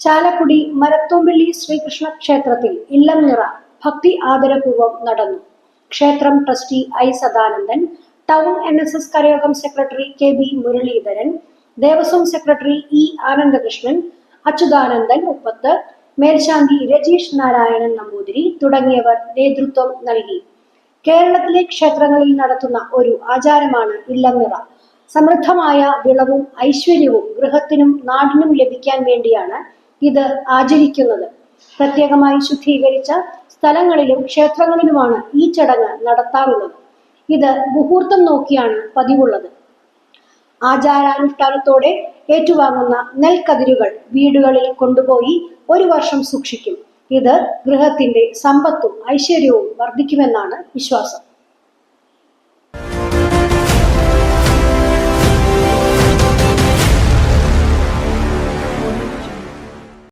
ചാലക്കുടി മരത്തോമ്പിള്ളി ശ്രീകൃഷ്ണ ക്ഷേത്രത്തിൽ ഇല്ലം നിറ ഭക്തി ആദരപൂർവം നടന്നു. ക്ഷേത്രം trustee I Sadanandan town N S S Karayogam secretary K B Muraleedharan Devaswom secretary E Anandakrishnan Achuthanandan Uppath മേൽശാന്തി രജീഷ് നാരായണൻ നമ്പൂതിരി തുടങ്ങിയവർ നേതൃത്വം നൽകി. കേരളത്തിലെ ക്ഷേത്രങ്ങളിൽ നടത്തുന്ന ഒരു ആചാരമാണ് ഇല്ലംനിറ സമൃദ്ധമായ വിളവും ഐശ്വര്യവും ഗൃഹത്തിനും നാടിനും ലഭിക്കാൻ വേണ്ടിയാണ് ഇത് ആചരിക്കുന്നത്. പ്രത്യേകമായി ശുദ്ധീകരിച്ച സ്ഥലങ്ങളിലും ക്ഷേത്രങ്ങളിലുമാണ് ഈ ചടങ്ങ് നടത്താറുള്ളത്. ഇത് മുഹൂർത്തം നോക്കിയാണ് പതിവുള്ളത്. ആചാരാനുഷ്ഠാനത്തോടെ ഏറ്റുവാങ്ങുന്ന നെൽക്കതിരുകൾ വീടുകളിൽ കൊണ്ടുപോയി ഒരു വർഷം സൂക്ഷിക്കും. ഇത് ഗൃഹത്തിന്റെ സമ്പത്തും ഐശ്വര്യവും വർദ്ധിക്കുമെന്നാണ് വിശ്വാസം.